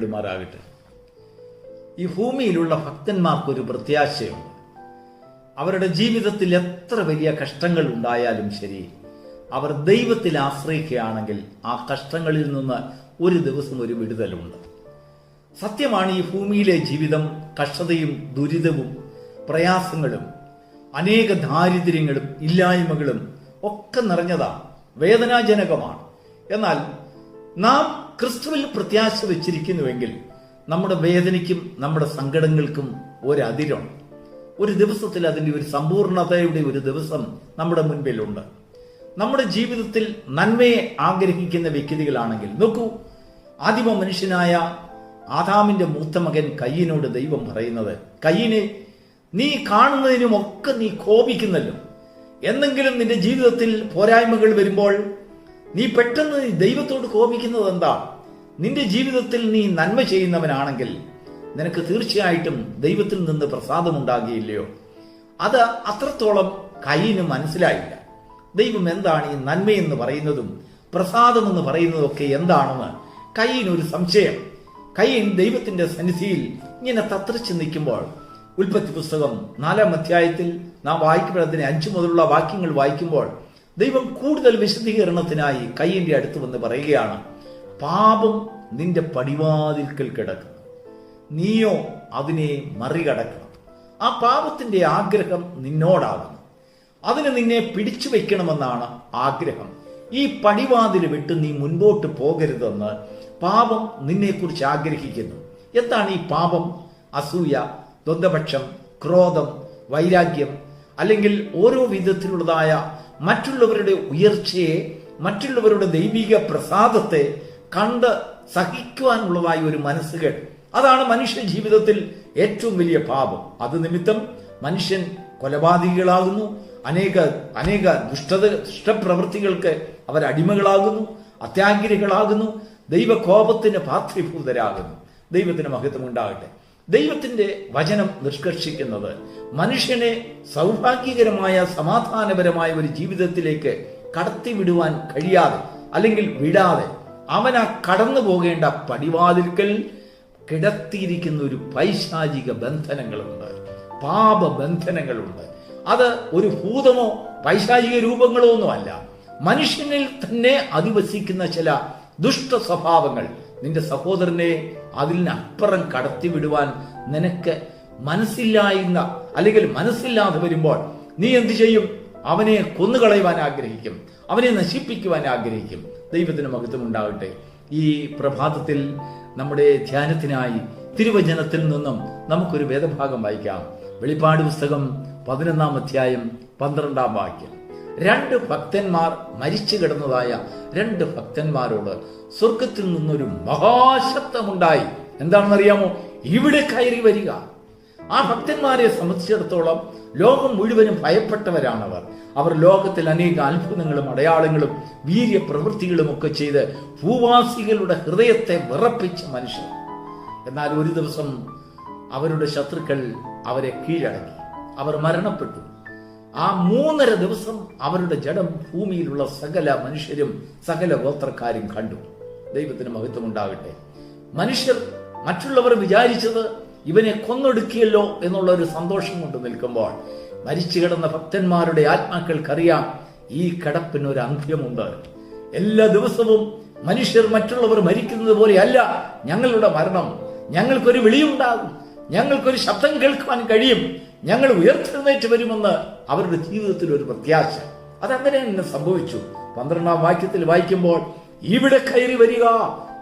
പെരുമാറാകട്ടെ ഈ ഭൂമിയിലുള്ള ഭക്തന്മാർക്കൊരു പ്രത്യാശയുണ്ട്. അവരുടെ ജീവിതത്തിൽ എത്ര വലിയ കഷ്ടങ്ങൾ ഉണ്ടായാലും ശരി അവർ ദൈവത്തിൽ ആശ്രയിക്കുകയാണെങ്കിൽ ആ കഷ്ടങ്ങളിൽ നിന്ന് ഒരു ദിവസം ഒരു വിടുതലുണ്ട്. സത്യമാണ് ഈ ഭൂമിയിലെ ജീവിതം കഷ്ടതയും ദുരിതവും പ്രയാസങ്ങളും അനേക ദാരിദ്ര്യങ്ങളും ഇല്ലായ്മകളും ഒക്കെ നിറഞ്ഞതാണ് വേദനാജനകമാണ്. എന്നാൽ നാം ക്രിസ്തുവിൽ പ്രത്യാശ വെച്ചിരിക്കുന്നുവെങ്കിൽ നമ്മുടെ വേദനയ്ക്കും നമ്മുടെ സങ്കടങ്ങൾക്കും ഒരതിരുണ്ട് ഒരു ദിവസത്തിൽ അതിന്റെ ഒരു സമ്പൂർണതയുടെ ഒരു ദിവസം നമ്മുടെ മുൻപിലുണ്ട്. നമ്മുടെ ജീവിതത്തിൽ നന്മയെ ആഗ്രഹിക്കുന്ന വ്യക്തികളാണെങ്കിൽ നോക്കൂ ആദിമ മനുഷ്യനായ ആദാമിന്റെ മൂത്ത മകൻ കയ്യനോട് ദൈവം പറയുന്നത് കയ്യനെ നീ കാണുന്നതിനുമൊക്കെ നീ കോപിക്കുന്നല്ലോ. എന്തെങ്കിലും നിന്റെ ജീവിതത്തിൽ പോരായ്മകൾ വരുമ്പോൾ നീ പെട്ടെന്ന് ദൈവത്തോട് കോപിക്കുന്നത് എന്താ? നിന്റെ ജീവിതത്തിൽ നീ നന്മ ചെയ്യുന്നവനാണെങ്കിൽ നിനക്ക് തീർച്ചയായിട്ടും ദൈവത്തിൽ നിന്ന് പ്രസാദമുണ്ടാകിയില്ലയോ അത് അത്രത്തോളം കയ്യിന് മനസ്സിലായില്ല. ദൈവം എന്താണ് ഈ നന്മയെന്ന് പറയുന്നതും പ്രസാദമെന്ന് പറയുന്നതൊക്കെ എന്താണെന്ന് കയ്യിനൊരു സംശയം. കയ്യൻ ദൈവത്തിന്റെ സന്നിധിയിൽ ഇങ്ങനെ തത്രച്ച് നിൽക്കുമ്പോൾ ഉൽപ്പത്തി പുസ്തകം നാലാം അധ്യായത്തിൽ നാം വായിക്കപ്പെടുന്നതിന് അഞ്ചു മുതലുള്ള വാക്യങ്ങൾ വായിക്കുമ്പോൾ ദൈവം കൂടുതൽ വിശദീകരണത്തിനായി കയ്യിന്റെ അടുത്ത് വന്ന് പറയുകയാണ് പാപം നിന്റെ പടിവാതിൽക്കൽ കിടക്കുന്നു നീയോ അതിനെ മറികടക്കണം. ആ പാപത്തിന്റെ ആഗ്രഹം നിന്നോടാകുന്നു. അതിന് നിന്നെ പിടിച്ചു വയ്ക്കണമെന്നാണ് ആഗ്രഹം. ഈ പടിവാതിൽ വിട്ട് നീ മുൻപോട്ട് പോകരുതെന്ന് പാപം നിന്നെക്കുറിച്ച് ആഗ്രഹിക്കുന്നു. എന്താണ് ഈ പാപം? അസൂയ ദ്വന്ദ്പക്ഷം ക്രോധം വൈരാഗ്യം അല്ലെങ്കിൽ ഓരോ വിധത്തിലുള്ളതായ മറ്റുള്ളവരുടെ ഉയർച്ചയെ മറ്റുള്ളവരുടെ ദൈവിക പ്രസാദത്തെ കണ്ട് സഹിക്കുവാനുള്ളതായ ഒരു മനസ്സുകൾ അതാണ് മനുഷ്യ ജീവിതത്തിൽ ഏറ്റവും വലിയ പാപം. അത് നിമിത്തം മനുഷ്യൻ കൊലപാതകികളാകുന്നു. അനേക അനേക ദുഷ്ടത ദുഷ്ടപ്രവൃത്തികൾക്ക് അവർ അടിമകളാകുന്നു അത്യാഗ്രഹികളാകുന്നു ദൈവകോപത്തിന് പാത്രീഭൂതരാകുന്നു. ദൈവത്തിന് മഹത്വം ഉണ്ടാകട്ടെ ദൈവത്തിന്റെ വചനം നിഷ്കർഷിക്കുന്നത് മനുഷ്യനെ സൗഭാഗ്യകരമായ സമാധാനപരമായ ഒരു ജീവിതത്തിലേക്ക് കടത്തിവിടുവാൻ കഴിയാതെ അല്ലെങ്കിൽ വിടാതെ അവൻ ആ കടന്നു പോകേണ്ട പടിവാതിൽക്കൽ കിടത്തിയിരിക്കുന്ന ഒരു പൈശാചിക ബന്ധനങ്ങളുണ്ട്. പാപബന്ധനങ്ങളുണ്ട്. അത് ഒരു ഭൂതമോ പൈശാചിക രൂപങ്ങളോ ഒന്നുമല്ല. മനുഷ്യനിൽ തന്നെ അധിവസിക്കുന്ന ചില ദുഷ്ട സ്വഭാവങ്ങൾ നിന്റെ സഹോദരനെ അതിനപ്പുറം കടത്തിവിടുവാൻ നിനക്ക് മനസ്സില്ലായിരുന്ന അല്ലെങ്കിൽ മനസ്സില്ലാതെ വരുമ്പോൾ നീ എന്ത് ചെയ്യും? അവനെ കൊന്നുകളയുവാൻ ആഗ്രഹിക്കും. അവനെ നശിപ്പിക്കുവാൻ ആഗ്രഹിക്കും. ദൈവത്തിന് മഹത്വം ഉണ്ടാകട്ടെ ഈ പ്രഭാതത്തിൽ നമ്മുടെ ധ്യാനത്തിനായി തിരുവചനത്തിൽ നിന്നും നമുക്കൊരു വേദഭാഗം വായിക്കാം. വെളിപ്പാട് പുസ്തകം പതിനൊന്നാം അധ്യായം പന്ത്രണ്ടാം വാക്യം. രണ്ട് ഭക്തന്മാർ മരിച്ചു കിടന്നതായ രണ്ട് ഭക്തന്മാരോട് സ്വർഗത്തിൽ നിന്നൊരു മഹാശബ്ദമുണ്ടായി. എന്താണെന്നറിയാമോ? ഇവിടെ കയറി വരിക. ആ ഭക്തന്മാരെ സംബന്ധിച്ചിടത്തോളം ലോകം മുഴുവനും ഭയപ്പെട്ടവരാണവർ. അവർ ലോകത്തിൽ അനേക അത്ഭുതങ്ങളും അടയാളങ്ങളും വീര്യപ്രവൃത്തികളും ഒക്കെ ചെയ്ത് ഭൂവാസികളുടെ ഹൃദയത്തെ വിറപ്പിച്ച മനുഷ്യർ. എന്നാൽ ഒരു ദിവസം അവരുടെ ശത്രുക്കൾ അവരെ കീഴടക്കി. അവർ മരണപ്പെട്ടു. ആ മൂന്നര ദിവസം അവരുടെ ജഡം ഭൂമിയിലുള്ള സകല മനുഷ്യരും സകല ഗോത്രക്കാരും കണ്ടു. ദൈവത്തിന് മഹത്വം ഉണ്ടാകട്ടെ മനുഷ്യർ മറ്റുള്ളവർ വിചാരിച്ചത് ഇവനെ കൊന്നൊടുക്കിയല്ലോ എന്നുള്ള ഒരു സന്തോഷം കൊണ്ട് നിൽക്കുമ്പോൾ മരിച്ചു കിടന്ന ഭക്തന്മാരുടെ ആത്മാക്കൾക്കറിയാം ഈ കിടപ്പിന് ഒരു അന്ത്യമുണ്ട്. എല്ലാ ദിവസവും മനുഷ്യർ മറ്റുള്ളവർ മരിക്കുന്നത് പോലെയല്ല ഞങ്ങളുടെ മരണം. ഞങ്ങൾക്കൊരു വിളിയുണ്ടാകും. ഞങ്ങൾക്കൊരു ശബ്ദം കേൾക്കുവാൻ കഴിയും. ഞങ്ങൾ ഉയർത്തെഴുന്നേറ്റ് വരുമെന്ന് അവരുടെ ജീവിതത്തിൽ ഒരു പ്രത്യാശ. അതങ്ങനെ തന്നെ സംഭവിച്ചു. പന്ത്രണ്ടാം വാക്യത്തിൽ വായിക്കുമ്പോൾ ഇവിടെ കയറി വരിക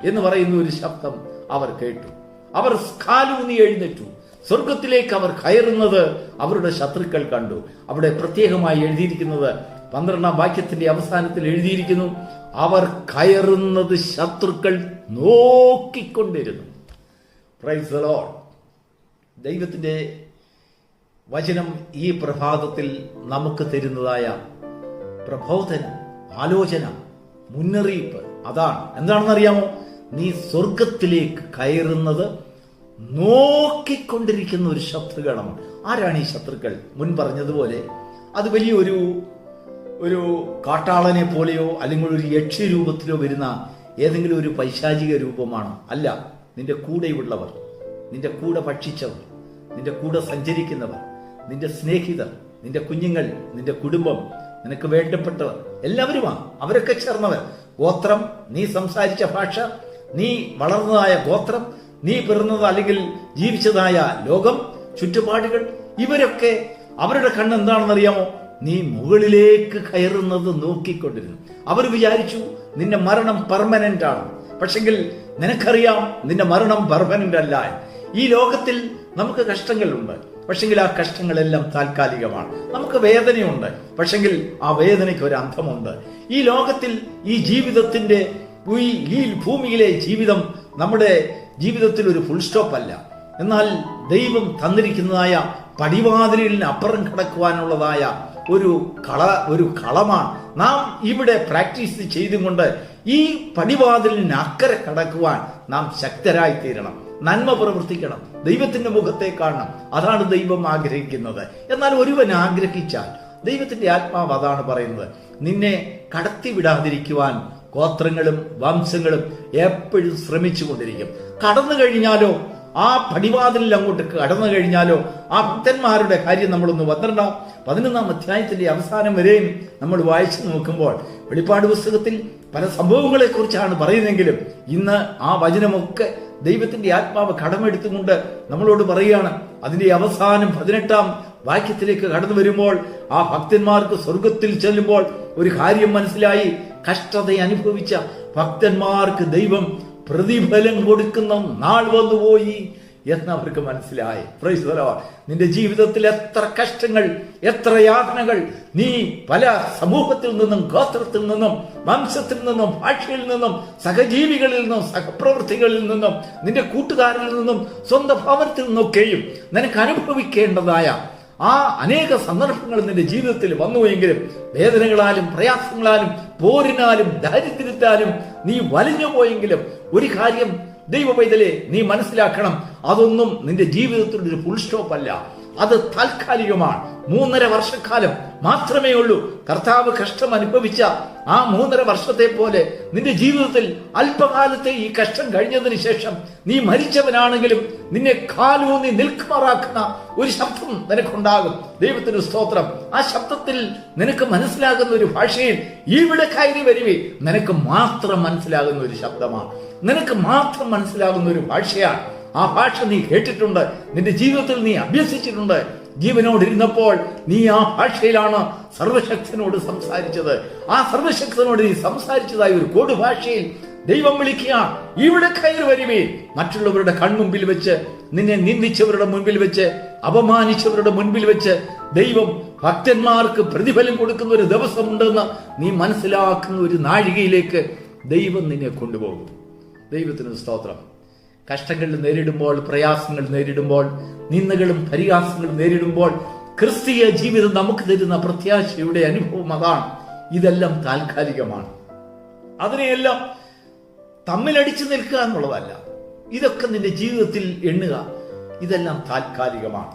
എന്ന് പറയുന്ന ഒരു ശബ്ദം അവർ കേട്ടു. അവർ കാലൂന്നി എഴുന്നേറ്റു. സ്വർഗത്തിലേക്ക് അവർ കയറുന്നത് അവരുടെ ശത്രുക്കൾ കണ്ടു. അവിടെ പ്രത്യേകമായി എഴുതിയിരിക്കുന്നത് പന്ത്രണ്ടാം വാക്യത്തിന്റെ അവസാനത്തിൽ എഴുതിയിരിക്കുന്നു അവർ കയറുന്നത് ശത്രുക്കൾ നോക്കിക്കൊണ്ടിരുന്നു. പ്രൈസ് ദൈവത്തിന്റെ വചനം ഈ പ്രഭാതത്തിൽ നമുക്ക് തരുന്നതായ പ്രബോധനം ആലോചന മുന്നറിയിപ്പ് അതാണ്. എന്താണെന്ന് അറിയാമോ നീ സ്വർഗത്തിലേക്ക് കയറുന്നത് നോക്കിക്കൊണ്ടിരിക്കുന്ന ഒരു ശത്രുഗണമാണ്. ആരാണ് ഈ ശത്രുക്കൾ? മുൻ പറഞ്ഞതുപോലെ അത് വലിയൊരു ഒരു കാട്ടാളനെ പോലെയോ അല്ലെങ്കിൽ ഒരു യക്ഷി രൂപത്തിലോ വരുന്ന ഏതെങ്കിലും ഒരു പൈശാചിക രൂപമാണോ. അല്ല നിന്റെ കൂടെയുള്ളവർ നിന്റെ കൂടെ ഭക്ഷിച്ചവർ നിന്റെ കൂടെ സഞ്ചരിക്കുന്നവർ നിന്റെ സ്നേഹിതർ നിന്റെ കുഞ്ഞുങ്ങൾ നിന്റെ കുടുംബം നിനക്ക് വേണ്ടപ്പെട്ടവർ എല്ലാവരുമാണ്. അവരൊക്കെ ചേർന്നവർ. ഗോത്രം നീ സംസാരിച്ച ഭാഷ നീ വളർന്നതായ ഗോത്രം നീ പിറന്നത് അല്ലെങ്കിൽ ജീവിച്ചതായ ലോകം ചുറ്റുപാടുകൾ ഇവരൊക്കെ അവരുടെ കണ്ണ് എന്താണെന്നറിയാമോ? നീ മുകളിലേക്ക് കയറുന്നത് നോക്കിക്കൊണ്ടിരുന്നു. അവർ വിചാരിച്ചു നിന്റെ മരണം പെർമനന്റ് ആണ്. പക്ഷെങ്കിൽ നിനക്കറിയാം നിന്റെ മരണം പെർമനന്റ് അല്ല. ഈ ലോകത്തിൽ നമുക്ക് കഷ്ടങ്ങളുണ്ട്. പക്ഷെങ്കിൽ ആ കഷ്ടങ്ങളെല്ലാം താൽക്കാലികമാണ്. നമുക്ക് വേദനയുണ്ട്. പക്ഷെങ്കിൽ ആ വേദനയ്ക്ക് ഒരു അന്ധമുണ്ട്. ഈ ലോകത്തിൽ ഈ ജീവിതത്തിന്റെ ഈ ഭൂമിയിലെ ജീവിതം നമ്മുടെ ജീവിതത്തിൽ ഒരു ഫുൾ സ്റ്റോപ്പ് അല്ല. എന്നാൽ ദൈവം തന്നിരിക്കുന്നതായ പടിവാതിലിന് അപ്പുറം കിടക്കുവാനുള്ളതായ ഒരു കള ഒരു കളമാണ്. നാം ഇവിടെ പ്രാക്ടീസ് ചെയ്തുകൊണ്ട് ഈ പടിവാതിലിന് അക്കരെ കടക്കുവാൻ നാം ശക്തരായി തീരണം നന്മ പ്രവർത്തിക്കണം. ദൈവത്തിന്റെ മുഖത്തെ കാണണം. അതാണ് ദൈവം ആഗ്രഹിക്കുന്നത്. എന്നാൽ ഒരുവൻ ആഗ്രഹിച്ചാൽ ദൈവത്തിന്റെ ആത്മാവ് അതാണ് പറയുന്നത്. നിന്നെ കടത്തിവിടാതിരിക്കുവാൻ ഗോത്രങ്ങളും വംശങ്ങളും എപ്പോഴും ശ്രമിച്ചു കൊണ്ടിരിക്കും കടന്നു കഴിഞ്ഞാലോ ആ പടിവാതിലിൽ അങ്ങോട്ട് കടന്നു കഴിഞ്ഞാലോ ആ ഭക്തന്മാരുടെ കാര്യം നമ്മളൊന്ന് പന്ത്രണ്ടാം പതിനൊന്നാം അധ്യായത്തിന്റെ അവസാനം വരെയും നമ്മൾ വായിച്ചു നോക്കുമ്പോൾ വെളിപ്പാട് പുസ്തകത്തിൽ പല സംഭവങ്ങളെ കുറിച്ചാണ് പറയുന്നതെങ്കിലും ഇന്ന് ആ വചനമൊക്കെ ദൈവത്തിന്റെ ആത്മാവ് കടമെടുത്തുകൊണ്ട് നമ്മളോട് പറയുകയാണ്. അതിന്റെ അവസാനം പതിനെട്ടാം വാക്യത്തിലേക്ക് കടന്നു വരുമ്പോൾ ആ ഭക്തന്മാർക്ക് സ്വർഗത്തിൽ ചെല്ലുമ്പോൾ ഒരു കാര്യം മനസ്സിലായി. കഷ്ടത അനുഭവിച്ച ഭക്തന്മാർക്ക് ദൈവം പ്രതിഫലം കൊടുക്കുന്ന നാൾ വന്നുപോയി. എന്ന് അവർക്ക് മനസ്സിലായി. പ്രൈസ് നിന്റെ ജീവിതത്തിൽ എത്ര കഷ്ടങ്ങൾ എത്ര യാതനകൾ നീ പല സമൂഹത്തിൽ നിന്നും ഗോത്രത്തിൽ നിന്നും വംശത്തിൽ നിന്നും ഭാഷയിൽ നിന്നും സഹജീവികളിൽ നിന്നും സഹപ്രവർത്തികളിൽ നിന്നും നിന്റെ കൂട്ടുകാരിൽ നിന്നും സ്വന്തം ഭവനത്തിൽ നിന്നൊക്കെയും നിനക്ക് അനുഭവിക്കേണ്ടതായ ആ അനേക സന്ദർഭങ്ങൾ നിന്റെ ജീവിതത്തിൽ വന്നുവെങ്കിലും വേദനകളാലും പ്രയാസങ്ങളാലും പോരിനാലും ദാരിദ്ര്യത്താലും നീ വലിഞ്ഞു പോയെങ്കിലും ഒരു കാര്യം ദൈവ പൈതലെ നീ മനസ്സിലാക്കണം. അതൊന്നും നിന്റെ ജീവിതത്തിൽ ഒരു ഫുൾ സ്റ്റോപ്പ് അല്ല. അത് താൽക്കാലികമാണ്. മൂന്നര വർഷക്കാലം മാത്രമേ ഉള്ളൂ. കർത്താവ് കഷ്ടം അനുഭവിച്ച ആ മൂന്നര വർഷത്തെ പോലെ നിന്റെ ജീവിതത്തിൽ അല്പകാലത്തെ ഈ കഷ്ടം കഴിഞ്ഞതിന് ശേഷം നീ മരിച്ചവനാണെങ്കിലും നിന്നെ കാലൂന്നി നിൽക്കുമാറാക്കുന്ന ഒരു ശബ്ദം നിനക്കുണ്ടാകും. ദൈവത്തിന് സ്തോത്രം. ആ ശബ്ദത്തിൽ നിനക്ക് മനസ്സിലാകുന്ന ഒരു ഭാഷയിൽ ഇവിടെ കയറി വരുവേ. നിനക്ക് മാത്രം മനസ്സിലാകുന്ന ഒരു ശബ്ദമാണ്. നിനക്ക് മാത്രം മനസ്സിലാകുന്ന ഒരു ഭാഷയാണ് ആ ഭാഷ നീ കേട്ടിട്ടുണ്ട്. നിന്റെ ജീവിതത്തിൽ നീ അഭ്യസിച്ചിട്ടുണ്ട്. ജീവനോട് ഇരുന്നപ്പോൾ നീ ആ ഭാഷയിലാണ് സർവശക്തനോട് സംസാരിച്ചത്. ആ സർവശക്തനോട് നീ സംസാരിച്ചതായി ഒരു കോട് ഭാഷയിൽ ദൈവം വിളിക്കുക. ഇവിടെ കയറി വരുവേ. മറ്റുള്ളവരുടെ കൺമുമ്പിൽ വെച്ച് നിന്നെ നിന്ദിച്ചവരുടെ മുൻപിൽ വെച്ച് അപമാനിച്ചവരുടെ മുൻപിൽ വെച്ച് ദൈവം ഭക്തന്മാർക്ക് പ്രതിഫലം കൊടുക്കുന്ന ഒരു ദിവസമുണ്ടെന്ന് നീ മനസ്സിലാക്കുന്ന ഒരു നാഴികയിലേക്ക് ദൈവം നിന്നെ കൊണ്ടുപോകും. ദൈവത്തിന് സ്തോത്രം. കഷ്ടങ്ങൾ നേരിടുമ്പോൾ പ്രയാസങ്ങൾ നേരിടുമ്പോൾ നിന്ദകളും പരിഹാസങ്ങളും നേരിടുമ്പോൾ ക്രിസ്തീയ ജീവിതം നമുക്ക് തരുന്ന പ്രത്യാശയുടെ അനുഭവം അതാണ്. ഇതെല്ലാം താൽക്കാലികമാണ്. അതിനെയെല്ലാം തമ്മിലടിച്ചു നിൽക്കുക എന്നുള്ളതല്ല. ഇതൊക്കെ നിന്റെ ജീവിതത്തിൽ എണ്ണുക. ഇതെല്ലാം താൽക്കാലികമാണ്.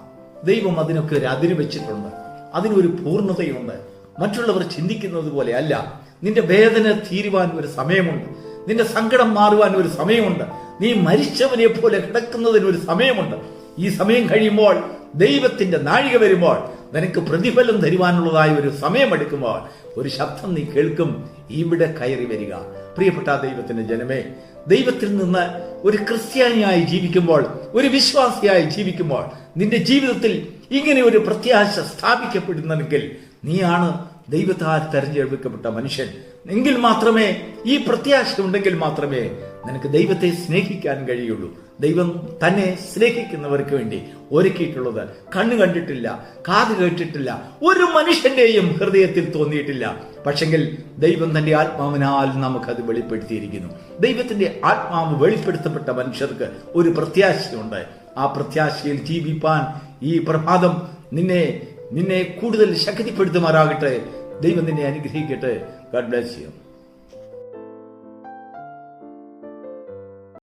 ദൈവം അതിനൊക്കെ ഒരു അതിര് വെച്ചിട്ടുണ്ട്. അതിനൊരു പൂർണതയുണ്ട്. മറ്റുള്ളവർ ചിന്തിക്കുന്നത് പോലെ അല്ല. നിന്റെ വേദന തീരുവാൻ ഒരു സമയമുണ്ട്. നിന്റെ സങ്കടം മാറുവാൻ ഒരു സമയമുണ്ട്. നീ മരിച്ചവനെ പോലെ കിടക്കുന്നതിന് ഒരു സമയമുണ്ട്. ഈ സമയം കഴിയുമ്പോൾ ദൈവത്തിന്റെ നാഴിക വരുമ്പോൾ നിനക്ക് പ്രതിഫലം തരുവാനുള്ളതായ ഒരു സമയമെടുക്കുമ്പോൾ ഒരു ശബ്ദം നീ കേൾക്കും. ഇവിടെ കയറി വരിക. പ്രിയപ്പെട്ട ദൈവത്തിന്റെ ജനമേ ദൈവത്തിൽ നിന്ന് ഒരു ക്രിസ്ത്യാനിയായി ജീവിക്കുമ്പോൾ ഒരു വിശ്വാസിയായി ജീവിക്കുമ്പോൾ നിന്റെ ജീവിതത്തിൽ ഇങ്ങനെ ഒരു പ്രത്യാശ സ്ഥാപിക്കപ്പെടുന്നെങ്കിൽ നീയാണ് ദൈവത്താൽ തെരഞ്ഞെടുക്കപ്പെട്ട മനുഷ്യൻ. എങ്കിൽ മാത്രമേ ഈ പ്രത്യാശ ഉണ്ടെങ്കിൽ മാത്രമേ നിനക്ക് ദൈവത്തെ സ്നേഹിക്കാൻ കഴിയുള്ളൂ. ദൈവം തന്നെ സ്നേഹിക്കുന്നവർക്ക് വേണ്ടി ഒരുക്കിയിട്ടുള്ളത് കണ്ണ് കണ്ടിട്ടില്ല കാത് കേട്ടിട്ടില്ല ഒരു മനുഷ്യന്റെയും ഹൃദയത്തിൽ തോന്നിയിട്ടില്ല. പക്ഷെങ്കിൽ ദൈവം തന്റെ ആത്മാവിനാൽ നമുക്കത് വെളിപ്പെടുത്തിയിരിക്കുന്നു. ദൈവത്തിന്റെ ആത്മാവ് വെളിപ്പെടുത്തപ്പെട്ട മനുഷ്യർക്ക് ഒരു പ്രത്യാശയുണ്ട്. ആ പ്രത്യാശയിൽ ജീവിപ്പാൻ ഈ പ്രഭാതം നിന്നെ നിന്നെ കൂടുതൽ ശക്തിപ്പെടുത്തുമാറാകട്ടെ. ദൈവം നിന്നെ അനുഗ്രഹിക്കട്ടെ. Garh bless you